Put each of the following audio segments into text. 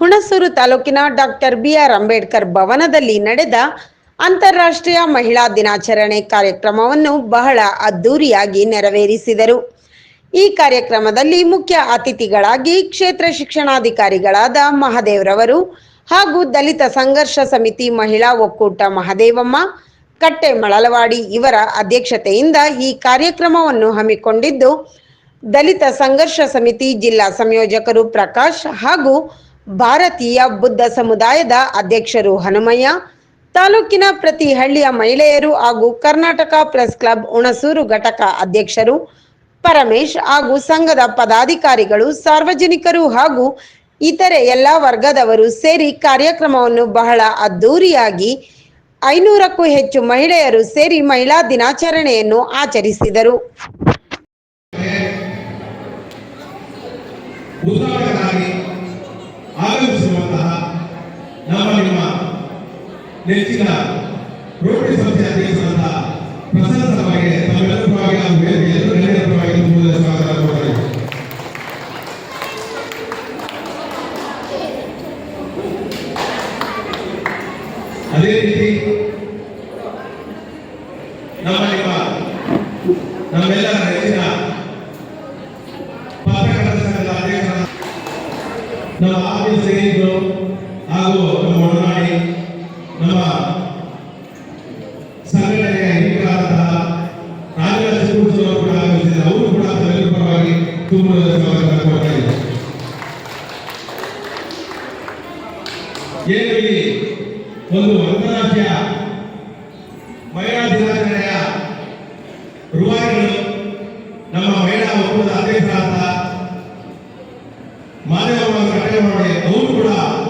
ಹುಣಸೂರು ತಾಲೂಕಿನ doctor B R Ambedkar ಭವನದಲ್ಲಿ ನಡೆದ ಅಂತಾರಾಷ್ಟ್ರೀಯ ಮಹಿಳಾ ದಿನಾಚರಣೆ ಕಾರ್ಯಕ್ರಮವನ್ನು ಬಹಳ ಅದ್ದೂರಿಯಾಗಿ ನೆರವೇರಿಸಿದರು. ಈ ಕಾರ್ಯಕ್ರಮದಲ್ಲಿ ಮುಖ್ಯ ಅತಿಥಿಗಳಾಗಿ ಕ್ಷೇತ್ರ ಶಿಕ್ಷಣಾಧಿಕಾರಿಗಳಾದ ಮಹದೇವ್ರವರು ಹಾಗೂ ದಲಿತ ಸಂಘರ್ಷ ಸಮಿತಿ ಮಹಿಳಾ ಒಕ್ಕೂಟ ಮಹದೇವಮ್ಮ ಕಟ್ಟೆ ಮಳಲವಾಡಿ ಇವರ ಅಧ್ಯಕ್ಷತೆಯಿಂದ ಈ ಕಾರ್ಯಕ್ರಮವನ್ನು ಹಮ್ಮಿಕೊಂಡಿದ್ದು, ದಲಿತ ಸಂಘರ್ಷ ಸಮಿತಿ ಜಿಲ್ಲಾ ಸಂಯೋಜಕರು ಪ್ರಕಾಶ್ ಹಾಗೂ ಭಾರತೀಯ ಬುದ್ಧ ಸಮುದಾಯದ ಅಧ್ಯಕ್ಷರು ಹನುಮಯ್ಯ, ತಾಲೂಕಿನ ಪ್ರತಿ ಹಳ್ಳಿಯ ಮಹಿಳೆಯರು ಹಾಗೂ ಕರ್ನಾಟಕ ಪ್ರೆಸ್ ಕ್ಲಬ್ ಹುಣಸೂರು ಘಟಕ ಅಧ್ಯಕ್ಷರು, ಪರಮೇಶ್ ಹಾಗೂ ಸಂಘದ ಪದಾಧಿಕಾರಿಗಳು, ಸಾರ್ವಜನಿಕರು ಹಾಗೂ ಇತರೆ ಎಲ್ಲ ವರ್ಗದವರು ಸೇರಿ ಕಾರ್ಯಕ್ರಮವನ್ನು ಬಹಳ ಅದ್ದೂರಿಯಾಗಿ ಐನೂರಕ್ಕೂ ಹೆಚ್ಚು ಮಹಿಳೆಯರು ಸೇರಿ ಮಹಿಳಾ ದಿನಾಚರಣೆಯನ್ನು ಆಚರಿಸಿದರು. ಆಗಮಿಸಿರುವಂತಹ ನಮ್ಮ ನಿಮ್ಮ ನೆಚ್ಚಿನ ರೋಟರಿ ಸಂಸ್ಥೆ ಅಧ್ಯಕ್ಷರಾದ ಪ್ರಸನ್ನ ಸಭೆಗೆ ತಮ್ಮೆಲ್ಲರ ಪರವಾಗಿ ಹಾಗೂ ಬೇರೆ ಎಲ್ಲ ಗಣ್ಯರ ಪರವಾಗಿ ತುಂಬುವುದರ ಸ್ವಾಗತ ಕೋರುತ್ತೇನೆ. ಅದೇ ರೀತಿ ನಮ್ಮ ನಿಮ್ಮ ನಮ್ಮೆಲ್ಲರ ನೆಚ್ಚಿನ ಪತ್ರಕರ್ತರ ಸಂಘದ ಅಧ್ಯಕ್ಷರಾದ ನಮ್ಮ ಆತ್ಮೀಯ ಸ್ನೇಹಿತರು ಹಾಗೂ ನಮ್ಮ ಒಡನಾಡಿ, ನಮ್ಮ ಸಂಘಟನೆಯ ಹಿರಿಯರಾದಂತಹ ಕೂಡ ಆಗಮಿಸಿದ್ದಾರೆ. ಅವರು ಕೂಡ ತಮ್ಮೆಲ್ಲರ ಪರವಾಗಿ ತುಂಬ ಸ್ವಾಗತ ಒಂದು ಅಂತಾರಾಷ್ಟ್ರೀಯ ಮಹಿಳಾ ದಿನಾಚರಣೆಯ ರೂವಾರಿಗಳು, ನಮ್ಮ ಮಹಿಳಾ ಒಕ್ಕೂಟದ ಅಧ್ಯಕ್ಷರಾದ ಕಟ್ಟೆ ಮಾಡಿ ಅವರು ಕೂಡ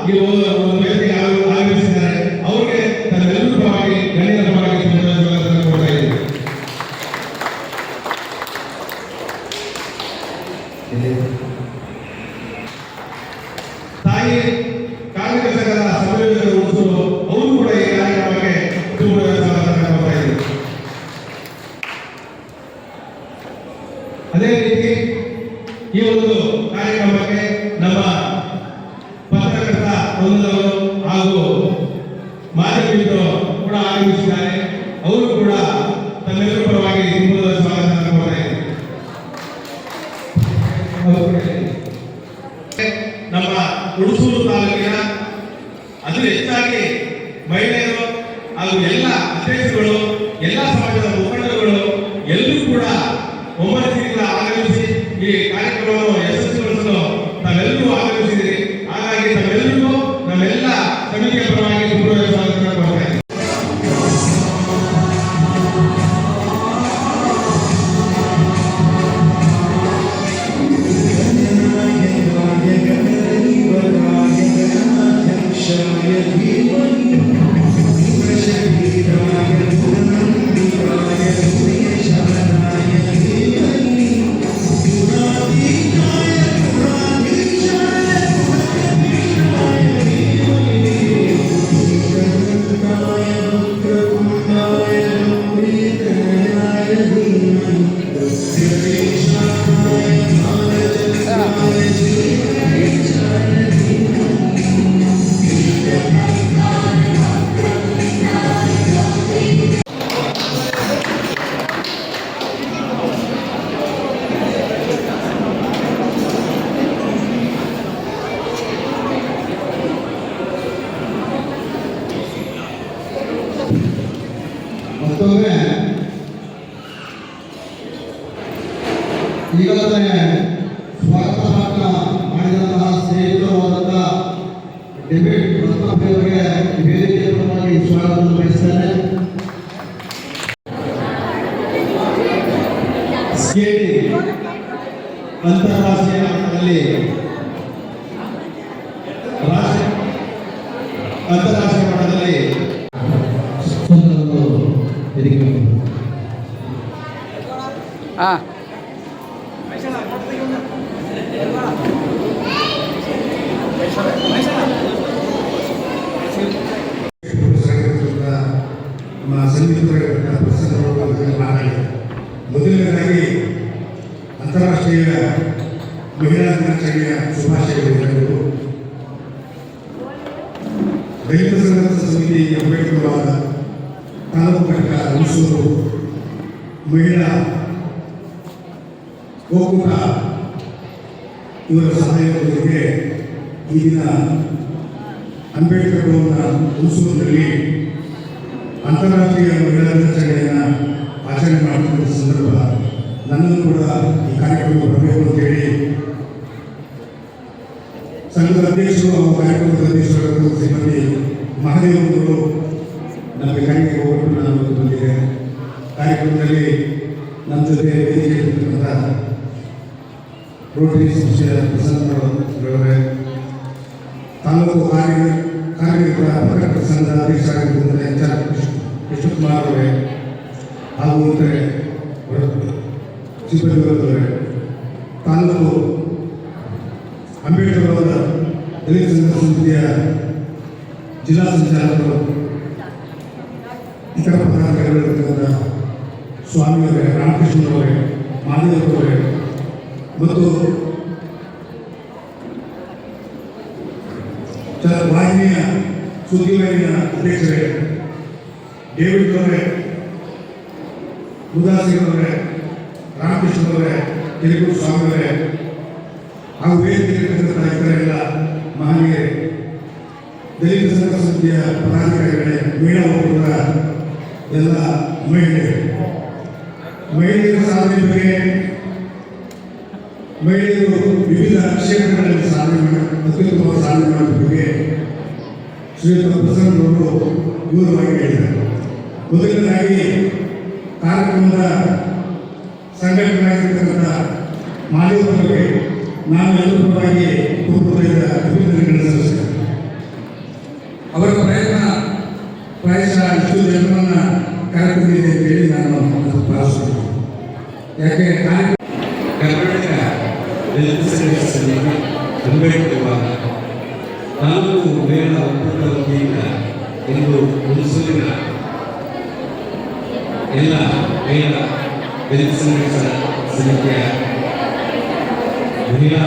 ಈ ಒಂದು ಆಗಮಿಸಿದ್ದಾರೆ ಅವರಿಗೆ ತನ್ನೆಲ್ಲರೂ ಪರವಾಗಿ ಗಣ್ಯರ ಪರವಾಗಿ ಇದ್ದೀನಿ. ತಾಯಿ ಕಾರ್ಮಿಕ ಸಂಘದ ಸಂಯೋಜಕರು ಅವರು ಕೂಡ ಈ ಕಾರ್ಯಕ್ರಮಕ್ಕೆ ಅದೇ ರೀತಿ ಈ ಒಂದು ಕಾರ್ಯಕ್ರಮಕ್ಕೆ ನಮ್ಮ ಪತ್ರಕರ್ತ ವೃಂದದವರು ಹಾಗೂ ಮಾಧ್ಯಮಿಕರು ಕೂಡ ಆಗಮಿಸಿದ್ದಾರೆ ಅವರು ಕೂಡ ತಮ್ಮೆಲ್ಲರ ಪರವಾಗಿ ತುಂಬ ಸ್ವಾಗತ ನಮ್ಮ ಹುಣಸೂರು ತಾಲೂಕಿನ ಅದು ಹೆಚ್ಚಾಗಿ ಮಹಿಳೆಯರು ಹಾಗೂ ಎಲ್ಲ ಅಧ್ಯಕ್ಷರುಗಳು, ಎಲ್ಲ ಸಮಾಜದ ಮುಖಂಡರುಗಳು ಎಲ್ಲರೂ ಕೂಡ ಒಮ್ಮನಸ್ಸಿನಿಂದ ಮತ್ತೊಮ್ಮೆ ಈಗಾಗಲೇ ಸ್ವಾಗತ ಭಾಷಣ ಮಾಡಿದಂತಹ ಸ್ನೇಹಿತರು ಆದಂತಹ ಡೆಬಿಟ್ ಪ್ರತಾಪ್ ಅವರಿಗೆ ವೇದಿಕೆ ಪರವಾಗಿ ಸ್ವಾಗತ ಬಯಸ್ತೇನೆ ಸ್ಕೇಟಿಂಗ್ ಅಂತಾರಾಷ್ಟ್ರೀಯ ಮಟ್ಟದಲ್ಲಿ ರಾಷ್ಟ್ರ ಅಂತಾರಾಷ್ಟ್ರೀಯ ಮಟ್ಟದಲ್ಲಿ ಸ್ಪಂದನಗಳು ವೇದಿಕೆ ಹಾ. ಮೊದಲನೇದಾಗಿ ಅಂತಾರಾಷ್ಟ್ರೀಯ ಮಹಿಳಾ ದಿನಾಚರಣೆಯ ಶುಭಾಶಯಗಳು ರೈತ ಸಂಘರ್ಷ ಸಮಿತಿ ಅಂಬೇಡ್ಕರ್ ತಾಲೂಕು ಘಟಕ ಹುಣಸೂರು ಮಹಿಳಾ ಒಕ್ಕೂಟ ಇವರ ಸಹಾಯದೊಂದಿಗೆ ಈ ದಿನ ಅಂಬೇಡ್ಕರ್ ಭವನ ಹುಣಸೂರಿನಲ್ಲಿ ಅಂತಾರಾಷ್ಟ್ರೀಯ ಮಹಿಳಾ ದಿನಾಚರಣೆಯನ್ನು ಆಚರಣೆ ಮಾಡುತ್ತಿರುವ ಸಂದರ್ಭ ನನ್ನನ್ನು ಕೂಡ ಈ ಕಾರ್ಯಕ್ರಮಕ್ಕೆ ಬರಬೇಕು ಅಂತೇಳಿ ಸಂಘದ ಅಧ್ಯಕ್ಷರು ಹಾಗೂ ಕಾರ್ಯಕ್ರಮದ ಅಧ್ಯಕ್ಷರು ಸಿಬ್ಬಂದಿ ಮಹಾದೇವರು ನಮಗೆ ಕಾರ್ಯಕ್ರಮ ಹೋಗ್ಬಿಟ್ಟು ನಾನು ಬಂದಿದ್ದೇನೆ ಕಾರ್ಯಕ್ರಮದಲ್ಲಿ ನಮ್ಮ ಜೊತೆ ವೇದಿಕೆ ರೋಟರಿ ಸಂಸ್ಥೆಯ ಪ್ರಸನ್ನರವರೇ ತಾಲೂಕು ಕಾರ್ಯ ಕಾರ್ಯನಿರತ ಪತ್ರಕರ್ತರ ಸಂಘದ ಅಧ್ಯಕ್ಷರಾಗಿರುವಂಥ ಎಚ್ ಆರ್ ಕೃಷ್ಣಕುಮಾರ್ ಅವರೇ. ಹಾಗೂ ಇತರೆ ಸಿಬ್ಬಂದಿಯವರೇ ತಾಲೂಕು ಅಂಬೇಡ್ಕರ್ ಅವರ ದಲಿತ ಸಂಘ ಸಮಿತಿಯ ಜಿಲ್ಲಾ ಸಂಚಾಲಕರು, ಇತರ ಪದಾಧಿಕಾರಿಗಳಿರ್ತಕ್ಕಂಥ ಸ್ವಾಮಿಯವರೇ ರಾಮಕೃಷ್ಣರವರೇ ಮಾದೇವರವರೇ ಮತ್ತು ವಾಹಿನಿಯ ಸುದ್ದಿವಾಹಿನಿಯ ಅಧ್ಯಕ್ಷರೇ, ಡೇವಿಡ್ ಅವರೇ ಅವರೇ, ರಾಮಕೃಷ್ಣ ಅವರೇ, ತೆಲುಗು ಸ್ವಾಮಿ ಅವರೇ, ಹಾಗೂ ವೇದಿಕೆಯಲ್ಲಿರ್ತಕ್ಕಂಥ ಇತರೆಲ್ಲ ಮಹನೀಯರೇ, ದಲಿತ ಸಂಘ ಸಮಿತಿಯ ಪದಾಧಿಕಾರಿಗಳೇ ಒಕ್ಕೂಟದ ಎಲ್ಲ ಮಹಿಳೆಯರು. ಮಹಿಳೆಯರ ಸಾಧನೆ ಬಗ್ಗೆ ಮಹಿಳೆಯರು ವಿವಿಧ ಕ್ಷೇತ್ರಗಳಲ್ಲಿ ಸಾಧನೆ ಅತ್ಯುತ್ತಮ ಸಾಧನೆ ಮಾಡಿದ ಬಗ್ಗೆ ಶ್ರೀಯುತ ಪ್ರಸನ್ನರವರು ದೂರವಾಗಿ ಹೇಳಿದ್ದಾರೆ. ಮೊದಲನೇದಾಗಿ ಕಾರ್ಯಕ್ರಮದ ಸಂಘಟನೆಯಾಗಿರ್ತಕ್ಕಂಥ ಮಾಲೀಕರಿಗೆ ನಾನು ಎಲ್ಲರ ಪರವಾಗಿ ಪೂರ್ವದ ಅಭಿನಂದನೆಗಳನ್ನು ಸಲ್ಲಿಸ್ತೇನೆ ಅವರ ಪ್ರಯತ್ನ ಪ್ರಾಯಶಃ ಇಷ್ಟು ಜನರನ್ನು ಕಾರ್ಯಕ್ರಮ ಅಂತೇಳಿ ನಾನು ಭಾವಿಸ್ತೇನೆ ಯಾಕೆ? ಕಾರ್ಯಕ್ರಮ ಕರ್ನಾಟಕ ದಲಿತ ಸಂಘರ್ಷ ಸಮಿತಿ ಅಂಬೇಡ್ಕರ್ ಭವನ ತಾಲೂಕು ಮಹಿಳಾ ಒಕ್ಕೂಟ ವತಿಯಿಂದ ಇಂದು ಹುಣಸೂರಿನ ಎಲ್ಲ ಮಹಿಳಾ ದಲಿತ ಸಂಘರ್ಷ ಸಮಿತಿಯ ಮಹಿಳಾ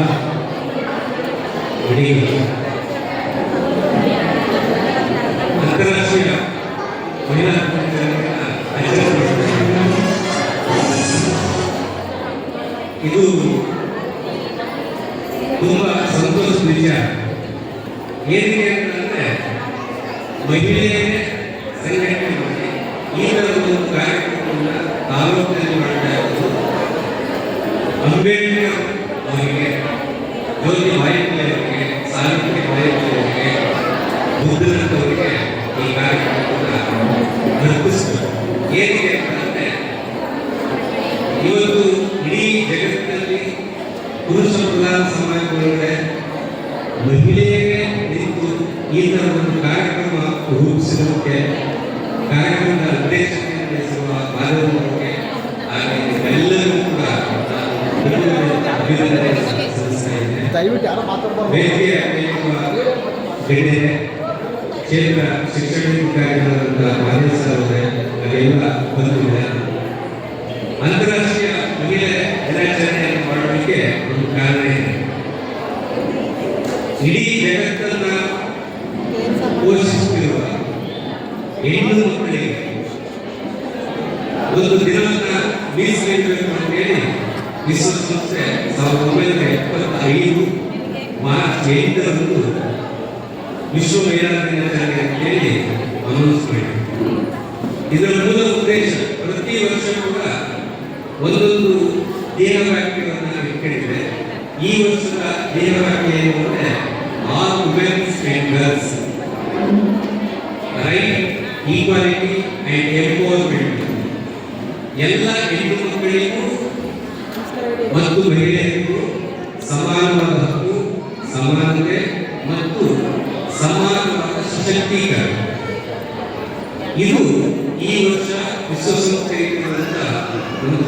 ಕಾರ್ಯಕ್ರಮವನ್ನು ಆಲೋಚನೆ ಮಾಡ್ತಾ ಇರೋದು ಅಂಬೇಡ್ಕರ್ ಅವರಿಗೆ ಜ್ಯೋತಿ ಬಾಯಿಕಿ ಅವರಿಗೆ ಬುದ್ಧನಂತವರಿಗೆ ಈ ಇವತ್ತು ಇಡೀ ಜಗತ್ತಿನಲ್ಲಿ ಪುರುಷ ಪ್ರಧಾನ ಸಮಾಜದೊಳಗಡೆ ಮಹಿಳೆಯರೇ ನಿಂತು ಈ ಥರ ಒಂದು ಕಾರ್ಯಕ್ರಮ ರೂಪಿಸಿರೋದಕ್ಕೆ ಕಾರ್ಯಕ್ರಮದ ಅಧ್ಯಕ್ಷತೆಯನ್ನು ವಹಿಸಿರುವ ಮಾಧವರಿಗೆ ಹಾಗೆ ಎಲ್ಲರೂ ಕೂಡ ಗಣ್ಯರೇ ಕ್ಷೇತ್ರ ಶಿಕ್ಷಣಾಧಿಕಾರಿಗಳಾದಂಥ ಮಾದೇವ ಸರ್ ಅವರೇ ಹಾಗೆಲ್ಲ ಬಂದಿದ್ದಾರೆ ಅಂತಾರಾಷ್ಟ್ರೀಯ ಮಹಿಳೆ ದಿನಾಚರಣೆಯನ್ನು ಮಾಡೋದಕ್ಕೆ ಒಂದು ಕಾರಣ ಇದೆ. ಇಡೀ ಜಗತ್ತನ್ನ ಪೋಷಿಸುತ್ತಿರುವ ಮಕ್ಕಳಿಗೆ ಒಂದು ದಿನವನ್ನ ಮೀಸಲಿಡಬೇಕು ಅಂತೇಳಿ ವಿಶ್ವಸಂಸ್ಥೆ ಸಾವಿರದ ಒಂಬೈನೂರ ಎಪ್ಪತ್ತೈದು ಮಾರ್ಚ್ ಎಂಟರಂದು ವಿಶ್ವ ಮಹಿಳಾ ದಿನಾಚರಣೆ ಅನೌನ್ಸ್ ಮಾಡಿದೆ ಇದರ ಮೂಲ ಉದ್ದೇಶ ಪ್ರತಿ ವರ್ಷ ಕೂಡ ಒಂದೊಂದು ಎಲ್ಲ ಹೆಣ್ಣು ಮಕ್ಕಳಿಗೂ ಮತ್ತು ಮಹಿಳೆಯರಿಗೂ ಸಮಾನವಾದ ಹಕ್ಕು, ಸಮಾನತೆ ಮತ್ತು ಸಮಾನವಾದ ಸಶಕ್ತೀಕರಣ ಇದು ಈ ವರ್ಷ ವಿಶ್ವಸಂಸ್ಥೆಯಿಂದ ಒಂದು